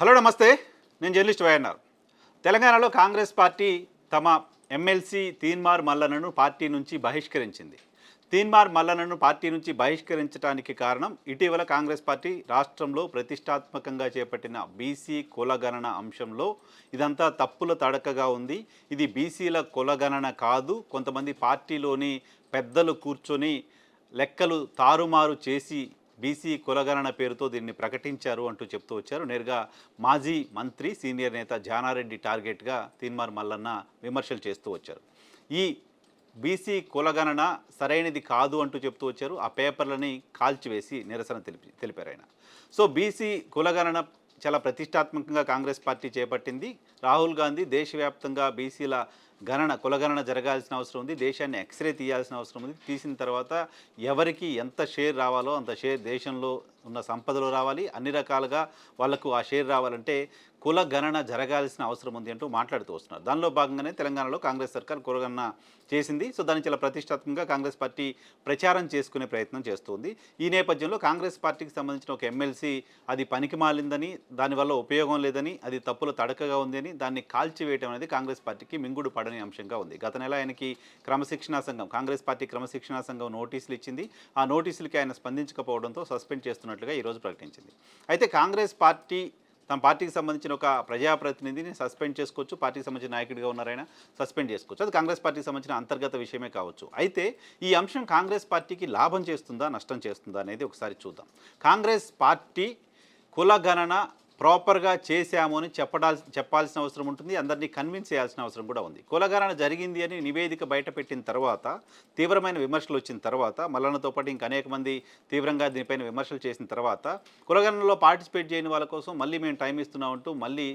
Hello నమస్తే. నేను journalist YNR. తెలంగాణలో కాంగ్రెస్ పార్టీ తమ ఎమ్మెల్సీ తీన్మార్ మల్లనను పార్టీ నుంచి బహిష్కరించింది. తీన్మార్ మల్లనను పార్టీ నుంచి బహిష్కరించడానికి కారణం ఇటీవల కాంగ్రెస్ పార్టీ రాష్ట్రంలో ప్రతిష్టాత్మకంగా చేపట్టిన బీసీ కులగణన అంశంలో ఇదంతా తప్పుల తడకగా ఉంది. ఇది బీసీల కులగణన కాదు. కొంతమంది పార్టీలోని పెద్దలు కూర్చొని లెక్కలు తారుమారు చేసి బీసీ కులగణన పేరుతో దీన్ని ప్రకటించారు అంటూ చెప్తూ వచ్చారు. నేరుగా మాజీ మంత్రి సీనియర్ నేత జానారెడ్డి టార్గెట్గా తీన్మార్ మల్లన్న విమర్శలు చేస్తూ వచ్చారు. ఈ బీసీ కులగణన సరైనది కాదు అంటూ చెప్తూ వచ్చారు. ఆ పేపర్లని కాల్చివేసి నిరసన తెలిపి తెలిపారు ఆయన. సో బీసీ కులగణన చాలా ప్రతిష్టాత్మకంగా కాంగ్రెస్ పార్టీ చేపట్టింది. రాహుల్ గాంధీ దేశవ్యాప్తంగా బీసీల గణన కులగణన జరగాల్సిన అవసరం ఉంది. దేశాన్ని ఎక్స్రే తీయాల్సిన అవసరం ఉంది. తీసిన తర్వాత ఎవరికి ఎంత షేర్ రావాలో అంత షేర్ దేశంలో ఉన్న సంపదలో రావాలి. అన్ని రకాలుగా వాళ్ళకు ఆ షేర్ రావాలంటే కుల గణన జరగాల్సిన అవసరం ఉంది అంటూ మాట్లాడుతూ వస్తున్నారు. దానిలో భాగంగానే తెలంగాణలో కాంగ్రెస్ సర్కార్ కులగణన చేసింది. సో దాన్ని చాలా ప్రతిష్టాత్మకంగా కాంగ్రెస్ పార్టీ ప్రచారం చేసుకునే ప్రయత్నం చేస్తుంది. ఈ నేపథ్యంలో కాంగ్రెస్ పార్టీకి సంబంధించిన ఒక ఎమ్మెల్సీ అది పనికి మాలిందని దానివల్ల ఉపయోగం లేదని అది తప్పుల తడకగా ఉందని దాన్ని కాల్చివేయడం అనేది కాంగ్రెస్ పార్టీకి మింగుడు పడని అంశంగా ఉంది. గత నెల ఆయనకి క్రమశిక్షణా సంఘం కాంగ్రెస్ పార్టీ క్రమశిక్షణా సంఘం నోటీసులు ఇచ్చింది. ఆ నోటీసులకి ఆయన స్పందించకపోవడంతో సస్పెండ్ చేస్తున్నట్లుగా ఈరోజు ప్రకటించింది. అయితే కాంగ్రెస్ పార్టీ తమ పార్టీకి సంబంధించిన ఒక ప్రజాప్రతినిధిని సస్పెండ్ చేసుకోవచ్చు పార్టీకి సంబంధించిన నాయకుడిగా ఉన్నారైనా సస్పెండ్ చేసుకోవచ్చు. అది కాంగ్రెస్ పార్టీకి సంబంధించిన అంతర్గత విషయమే కావచ్చు. అయితే ఈ అంశం కాంగ్రెస్ పార్టీకి లాభం చేస్తుందా నష్టం చేస్తుందా అనేది ఒకసారి చూద్దాం. కాంగ్రెస్ పార్టీ కులగణన ప్రాపర్గా చేశాము అని చెప్పడాల్సి చెప్పాల్సిన అవసరం ఉంటుంది. అందరినీ కన్విన్స్ చేయాల్సిన అవసరం కూడా ఉంది. కులగణన జరిగింది అని నివేదిక బయటపెట్టిన తర్వాత తీవ్రమైన విమర్శలు వచ్చిన తర్వాత మల్లన్నతో పాటు ఇంకా అనేక మంది తీవ్రంగా దీనిపైన విమర్శలు చేసిన తర్వాత కులగణనలో పార్టిసిపేట్ చేయని వాళ్ళ కోసం మళ్ళీ మేము టైం ఇస్తున్నామంటూ మళ్ళీ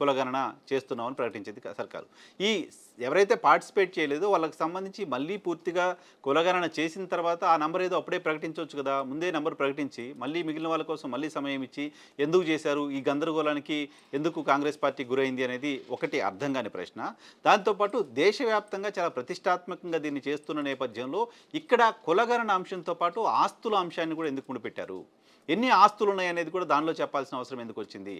కులగణన చేస్తున్నామని ప్రకటించింది సర్కారు. ఈ ఎవరైతే పార్టిసిపేట్ చేయలేదో వాళ్ళకి సంబంధించి మళ్ళీ పూర్తిగా కులగణన చేసిన తర్వాత ఆ నెంబర్ ఏదో అప్పుడే ప్రకటించవచ్చు కదా ముందే నంబర్ ప్రకటించి మళ్ళీ మిగిలిన వాళ్ళ కోసం మళ్ళీ సమయం ఇచ్చి ఎందుకు చేశారు ఈ గందరగోళానికి ఎందుకు కాంగ్రెస్ పార్టీ గురైంది అనేది ఒకటి అర్థం కాని ప్రశ్న దాంతోపాటు దేశవ్యాప్తంగా చాలా ప్రతిష్టాత్మకంగా దీన్ని చేస్తున్న నేపథ్యంలో ఇక్కడ కులగణన అంశంతో పాటు ఆస్తుల అంశాన్ని కూడా ఎందుకు ముడిపెట్టారు? ఎన్ని ఆస్తులు ఉన్నాయి అనేది కూడా దానిలో చెప్పాల్సిన అవసరం ఎందుకు వచ్చింది?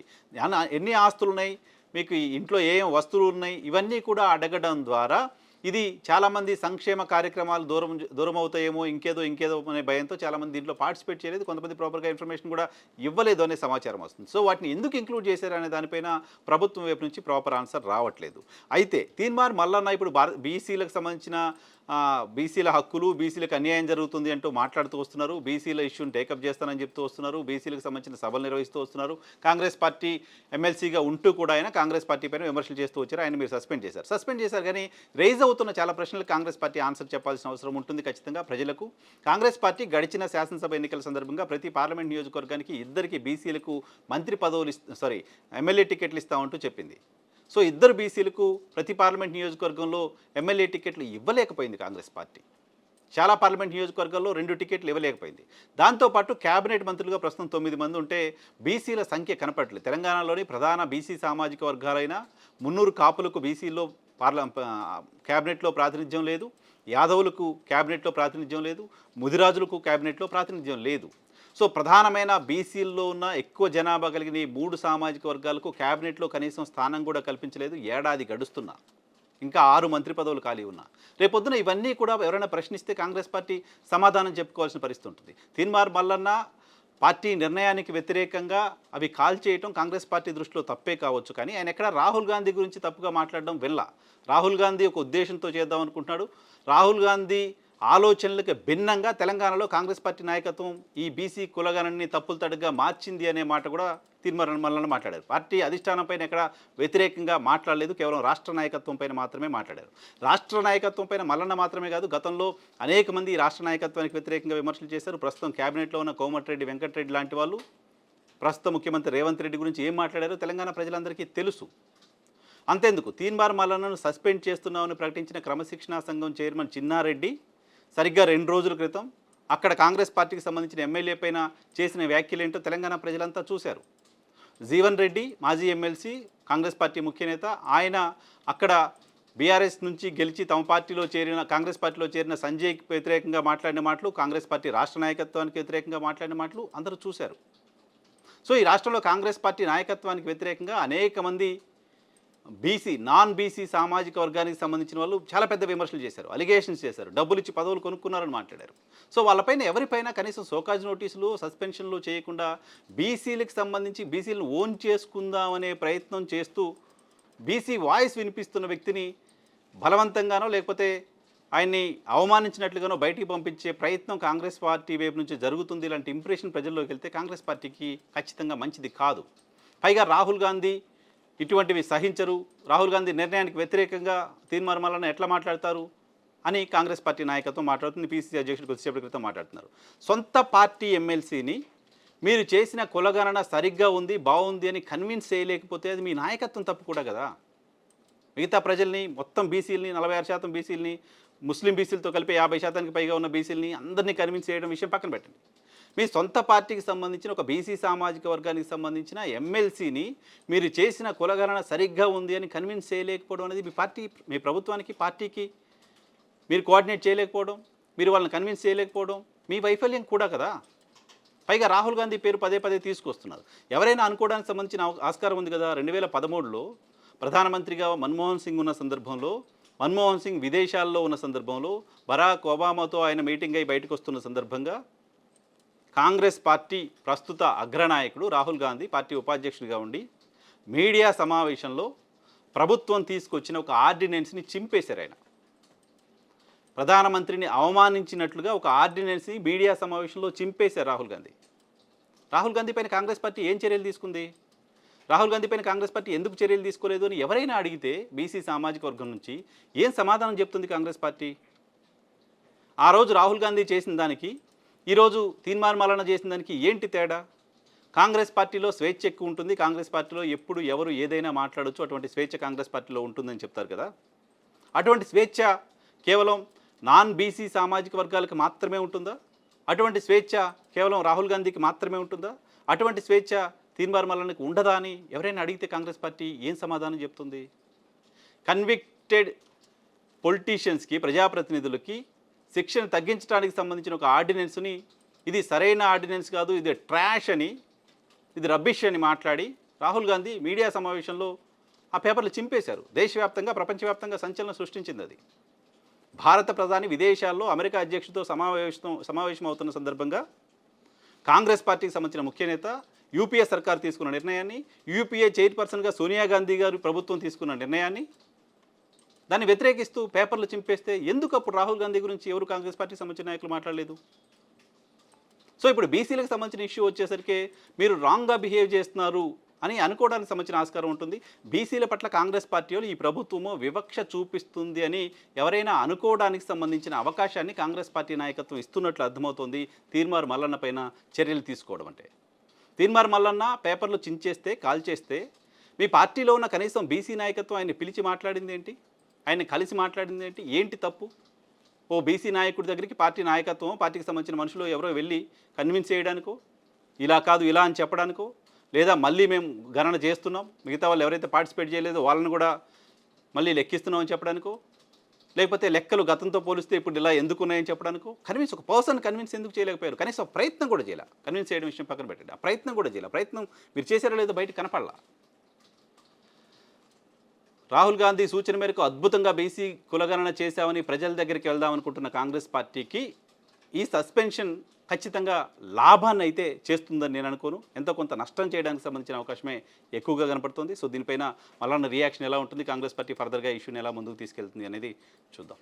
ఎన్ని ఆస్తులు ఉన్నాయి మీకు ఇంట్లో ఏం వస్తువులు ఉన్నాయి? ఇవన్నీ కూడా అడగడం ద్వారా ఇది చాలామంది సంక్షేమ కార్యక్రమాలు దూరం దూరం అవుతాయేమో ఇంకేదో ఇంకేదో అనే భయంతో చాలామంది దీంట్లో పార్టిసిపేట్ చేయలేదు. కొంతమంది ప్రాపర్గా ఇన్ఫర్మేషన్ కూడా ఇవ్వలేదు అనే సమాచారం వస్తుంది. సో వాటిని ఎందుకు ఇంక్లూడ్ చేశారు అనే దానిపైన ప్రభుత్వం వైపు నుంచి ప్రాపర్ ఆన్సర్ రావట్లేదు. అయితే తీన్మార్ మల్లన్న ఇప్పుడు భారత బీసీలకు సంబంధించిన బీసీల హక్కులు బీసీలకు అన్యాయం జరుగుతుంది అంటూ మాట్లాడుతూ వస్తున్నారు. బీసీల ఇష్యూని టేకప్ చేస్తానని చెప్తూ వస్తున్నారు. బీసీలకు సంబంధించిన సభలు నిర్వహిస్తూ వస్తున్నారు. కాంగ్రెస్ పార్టీ ఎమ్మెల్సీగా ఉంటూ కూడా ఆయన కాంగ్రెస్ పార్టీ పైన విమర్శలు చేస్తూ వచ్చారు. ఆయన మీరు సస్పెండ్ చేశారు. సస్పెండ్ చేశారు కానీ రైజ్ అవుతున్న చాలా ప్రశ్నలకు కాంగ్రెస్ పార్టీ ఆన్సర్ చెప్పాల్సిన అవసరం ఉంటుంది ఖచ్చితంగా ప్రజలకు. కాంగ్రెస్ పార్టీ గడిచిన శాసనసభ ఎన్నికల సందర్భంగా ప్రతి పార్లమెంట్ నియోజకవర్గానికి ఇద్దరికి బీసీలకు మంత్రి పదవులు సారీ ఎమ్మెల్యే టికెట్లు ఇస్తామంటూ చెప్పింది. సో ఇద్దరు బీసీలకు ప్రతి పార్లమెంట్ నియోజకవర్గంలో ఎమ్మెల్యే టికెట్లు ఇవ్వలేకపోయింది కాంగ్రెస్ పార్టీ. చాలా పార్లమెంట్ నియోజకవర్గాల్లో రెండు టికెట్లు ఇవ్వలేకపోయింది. దాంతోపాటు కేబినెట్ మంత్రులుగా ప్రస్తుతం తొమ్మిది మంది ఉంటే బీసీల సంఖ్య కనపడలేదు తెలంగాణలోని ప్రధాన బీసీ సామాజిక వర్గాలైన మున్నూరు కాపులకు బీసీలో పార్ల క్యాబినెట్లో ప్రాతినిధ్యం లేదు. యాదవులకు క్యాబినెట్లో ప్రాతినిధ్యం లేదు. ముదిరాజులకు క్యాబినెట్లో ప్రాతినిధ్యం లేదు. సో ప్రధానమైన బీసీల్లో ఉన్న ఎక్కువ జనాభా కలిగిన ఈ మూడు సామాజిక వర్గాలకు క్యాబినెట్లో కనీసం స్థానం కూడా కల్పించలేదు. ఏడాది గడుస్తున్నా. ఇంకా ఆరు మంత్రి పదవులు ఖాళీ ఉన్నా. రేపొద్దున ఇవన్నీ కూడా ఎవరైనా ప్రశ్నిస్తే కాంగ్రెస్ పార్టీ సమాధానం చెప్పుకోవాల్సిన పరిస్థితి ఉంటుంది. తీన్మార్ మల్లన్న పార్టీ నిర్ణయానికి వ్యతిరేకంగా అవి కాల్ చేయటం కాంగ్రెస్ పార్టీ దృష్టిలో తప్పే కావచ్చు. కానీ ఆయన ఎక్కడ రాహుల్ గాంధీ గురించి తప్పుగా మాట్లాడడం వెళ్ళ రాహుల్ గాంధీ ఒక ఉద్దేశంతో చేద్దాం అనుకుంటున్నాడు. రాహుల్ గాంధీ ఆలోచనలకు భిన్నంగా తెలంగాణలో కాంగ్రెస్ పార్టీ నాయకత్వం ఈ బీసీ కులగణాన్ని తప్పులు తడుగా మార్చింది అనే మాట కూడా తీర్మానం మల్లన మాట్లాడారు. పార్టీ అధిష్టానంపైన ఎక్కడ వ్యతిరేకంగా మాట్లాడలేదు కేవలం రాష్ట్ర నాయకత్వం పైన మాత్రమే మాట్లాడారు. రాష్ట్ర నాయకత్వం పైన మల్లన్న మాత్రమే కాదు గతంలో అనేక మంది రాష్ట్ర నాయకత్వానికి వ్యతిరేకంగా విమర్శలు చేశారు. ప్రస్తుతం కేబినెట్లో ఉన్న కోమటిరెడ్డి వెంకటరెడ్డి లాంటి వాళ్ళు ప్రస్తుత ముఖ్యమంత్రి రేవంత్ రెడ్డి గురించి ఏం మాట్లాడారో తెలంగాణ ప్రజలందరికీ తెలుసు. అంతేందుకు తీన్మార్ మల్లన్నను సస్పెండ్ చేస్తున్నామని ప్రకటించిన క్రమశిక్షణా సంఘం చైర్మన్ చిన్నారెడ్డి సరిగ్గా రెండు రోజుల క్రితం అక్కడ కాంగ్రెస్ పార్టీకి సంబంధించిన ఎమ్మెల్యే పైన చేసిన వ్యాఖ్యలేంటో తెలంగాణ ప్రజలంతా చూశారు. జీవన్ రెడ్డి మాజీ ఎమ్మెల్సీ కాంగ్రెస్ పార్టీ ముఖ్య నేత ఆయన అక్కడ బీఆర్ఎస్ నుంచి గెలిచి తమ పార్టీలో చేరిన కాంగ్రెస్ పార్టీలో చేరిన సంజయ్కి వ్యతిరేకంగా మాట్లాడిన మాటలు కాంగ్రెస్ పార్టీ రాష్ట్ర నాయకత్వానికి వ్యతిరేకంగా మాట్లాడిన మాటలు అందరూ చూశారు. సో ఈ రాష్ట్రంలో కాంగ్రెస్ పార్టీ నాయకత్వానికి వ్యతిరేకంగా అనేక మంది బీసీ నాన్ బీసీ సామాజిక వర్గానికి సంబంధించిన వాళ్ళు చాలా పెద్ద విమర్శలు చేశారు అలిగేషన్స్ చేశారు డబ్బులు ఇచ్చి పదవులు కొనుక్కున్నారని మాట్లాడారు. సో వాళ్ళపైన ఎవరిపైన కనీసం సోకాజ్ నోటీసులు సస్పెన్షన్లు చేయకుండా బీసీలకు సంబంధించి బీసీలను ఓన్ చేసుకుందామనే ప్రయత్నం చేస్తూ బీసీ వాయిస్ వినిపిస్తున్న వ్యక్తిని బలవంతంగానో లేకపోతే ఆయన్ని అవమానించినట్లుగానో బయటికి పంపించే ప్రయత్నం కాంగ్రెస్ పార్టీ వైపు నుంచి జరుగుతుంది. ఇలాంటి ఇంప్రెషన్ ప్రజల్లోకి వెళ్తే కాంగ్రెస్ పార్టీకి ఖచ్చితంగా మంచిది కాదు. పైగా రాహుల్ గాంధీ ఇటువంటివి సహించరు. రాహుల్ గాంధీ నిర్ణయానికి వ్యతిరేకంగా తీర్మానాలను ఎట్లా మాట్లాడతారు? అని కాంగ్రెస్ పార్టీ నాయకత్వం మాట్లాడుతుంది. పీసీసీ అధ్యక్షుడు కొద్దిసేపటి క్రితం మాట్లాడుతున్నారు. సొంత పార్టీ ఎమ్మెల్సీని మీరు చేసిన కులగణన సరిగ్గా ఉంది బాగుంది అని కన్విన్స్ చేయలేకపోతే అది మీ నాయకత్వం తప్పు కూడా కదా? మిగతా ప్రజల్ని మొత్తం బీసీలని నలభై ఆరు శాతం బీసీలని ముస్లిం బీసీలతో కలిపి యాభై శాతానికి పైగా ఉన్న బీసీలని అందరినీ కన్విన్స్ చేయడం విషయం పక్కన పెట్టండి. మీ సొంత పార్టీకి సంబంధించిన ఒక బీసీ సామాజిక వర్గానికి సంబంధించిన ఎమ్మెల్సీని మీరు చేసిన కులగణన సరిగ్గా ఉంది అని కన్విన్స్ చేయలేకపోవడం అనేది మీ పార్టీ మీ ప్రభుత్వానికి పార్టీకి మీరు కోఆర్డినేట్ చేయలేకపోవడం మీరు వాళ్ళని కన్విన్స్ చేయలేకపోవడం మీ వైఫల్యం కూడా కదా. పైగా రాహుల్ గాంధీ పేరు పదే పదే తీసుకొస్తున్నారు. ఎవరైనా అనుకోవడానికి సంబంధించిన ఆస్కారం ఉంది కదా రెండు వేల పదమూడులో. ప్రధానమంత్రిగా మన్మోహన్ సింగ్ ఉన్న సందర్భంలో మన్మోహన్ సింగ్ విదేశాల్లో ఉన్న సందర్భంలో బరాక్ ఒబామాతో ఆయన మీటింగ్ అయి బయటకు వస్తున్న సందర్భంగా కాంగ్రెస్ పార్టీ ప్రస్తుత అగ్రనాయకుడు రాహుల్ గాంధీ పార్టీ ఉపాధ్యక్షుడిగా ఉండి మీడియా సమావేశంలో ప్రభుత్వం తీసుకొచ్చిన ఒక ఆర్డినెన్స్ని చింపేశారు ఆయన. ప్రధానమంత్రిని అవమానించినట్లుగా ఒక ఆర్డినెన్స్ని మీడియా సమావేశంలో చింపేశారు రాహుల్ గాంధీ. రాహుల్ గాంధీ పైన కాంగ్రెస్ పార్టీ ఏం చర్యలు తీసుకుంది? రాహుల్ గాంధీ పైన కాంగ్రెస్ పార్టీ ఎందుకు చర్యలు తీసుకోలేదు అని ఎవరైనా అడిగితే బీసీ సామాజిక వర్గం నుంచి ఏం సమాధానం చెప్తుంది కాంగ్రెస్ పార్టీ? ఆ రోజు రాహుల్ గాంధీ చేసిన దానికి ఈరోజు తీర్మానమాలన చేసిన దానికి ఏంటి తేడా? కాంగ్రెస్ పార్టీలో స్వేచ్ఛ ఎక్కువ ఉంటుంది. కాంగ్రెస్ పార్టీలో ఎప్పుడు ఎవరు ఏదైనా మాట్లాడొచ్చు. అటువంటి స్వేచ్ఛ కాంగ్రెస్ పార్టీలో ఉంటుందని చెప్తారు కదా. అటువంటి స్వేచ్ఛ కేవలం నాన్ బీసీ సామాజిక వర్గాలకు మాత్రమే ఉంటుందా? అటువంటి స్వేచ్ఛ కేవలం రాహుల్ గాంధీకి మాత్రమే ఉంటుందా? అటువంటి స్వేచ్ఛ తీర్మానమాలనకు ఉండదా అని ఎవరైనా అడిగితే కాంగ్రెస్ పార్టీ ఏం సమాధానం చెప్తుంది? కన్విక్టెడ్ పొలిటీషియన్స్కి ప్రజాప్రతినిధులకి శిక్షను తగ్గించడానికి సంబంధించిన ఒక ఆర్డినెన్స్ని ఇది సరైన ఆర్డినెన్స్ కాదు ఇది ట్రాష్ అని ఇది రబ్బిష్ అని మాట్లాడి రాహుల్ గాంధీ మీడియా సమావేశంలో ఆ పేపర్లు చింపేశారు. దేశవ్యాప్తంగా ప్రపంచవ్యాప్తంగా సంచలనం సృష్టించింది అది. భారత ప్రధాని విదేశాల్లో అమెరికా అధ్యక్షుడితో సమావేశం సమావేశం అవుతున్న సందర్భంగా కాంగ్రెస్ పార్టీకి సంబంధించిన ముఖ్య నేత యూపీఏ సర్కార్ తీసుకున్న నిర్ణయాన్ని యూపీఏ చైర్పర్సన్గా సోనియా గాంధీ గారు ప్రభుత్వం తీసుకున్న నిర్ణయాన్ని దాన్ని వ్యతిరేకిస్తూ పేపర్లు చింపేస్తే ఎందుకు అప్పుడు రాహుల్ గాంధీ గురించి ఎవరు కాంగ్రెస్ పార్టీకి సంబంధించిన నాయకులు మాట్లాడలేదు? సో ఇప్పుడు బీసీలకు సంబంధించిన ఇష్యూ వచ్చేసరికి మీరు రాంగ్గా బిహేవ్ చేస్తున్నారు అని అనుకోవడానికి సంబంధించిన ఆస్కారం ఉంటుంది. బీసీల పట్ల కాంగ్రెస్ పార్టీ వాళ్ళు ఈ ప్రభుత్వము వివక్ష చూపిస్తుంది అని ఎవరైనా అనుకోవడానికి సంబంధించిన అవకాశాన్ని కాంగ్రెస్ పార్టీ నాయకత్వం ఇస్తున్నట్లు అర్థమవుతోంది. తీర్మార్ మల్లన్న పైన చర్యలు తీసుకోవడం అంటే. తీర్మార్ మల్లన్న పేపర్లు చించేస్తే కాల్చేస్తే మీ పార్టీలో ఉన్న కనీసం బీసీ నాయకత్వం ఆయన్ని పిలిచి మాట్లాడింది ఏంటి? ఆయన కలిసి మాట్లాడింది ఏంటి ఏంటి తప్పు? ఓ బీసీ నాయకుడి దగ్గరికి పార్టీ నాయకత్వం పార్టీకి సంబంధించిన మనుషులు ఎవరో వెళ్ళి కన్విన్స్ చేయడానికో ఇలా కాదు ఇలా అని చెప్పడానికో లేదా మళ్ళీ మేము గణన చేస్తున్నాం మిగతా వాళ్ళు ఎవరైతే పార్టిసిపేట్ చేయలేదో వాళ్ళని కూడా మళ్ళీ లెక్కిస్తున్నాం అని చెప్పడానికో లేకపోతే లెక్కలు గతంతో పోలిస్తే ఇప్పుడు ఇలా ఎందుకు ఉన్నాయని చెప్పడానికో కన్విన్స్ ఒక పర్సన్ కన్విన్స్ ఎందుకు చేయలేకపోయారు? కనీసం ప్రయత్నం కూడా చేయాలి. కన్విన్స్ చేయడం విషయం పక్కన పెట్టండి. ఆ ప్రయత్నం కూడా చేయాలి. ప్రయత్నం మీరు చేశారో లేదో బయట కనపడలా. రాహుల్ గాంధీ సూచన మేరకు అద్భుతంగా బీసీ కులగణన చేశామని ప్రజల దగ్గరికి వెళ్దాం అనుకుంటున్న కాంగ్రెస్ పార్టీకి ఈ సస్పెన్షన్ ఖచ్చితంగా లాభాన్ని అయితే చేస్తుందని నేను అనుకోను. ఎంతో కొంత నష్టం చేయడానికి సంబంధించిన అవకాశమే ఎక్కువగా కనపడుతుంది. సో దీనిపైన మళ్ళా రియాక్షన్ ఎలా ఉంటుంది? కాంగ్రెస్ పార్టీ ఫర్దర్గా ఇష్యూని ఎలా ముందుకు తీసుకెళ్తుంది అనేది చూద్దాం.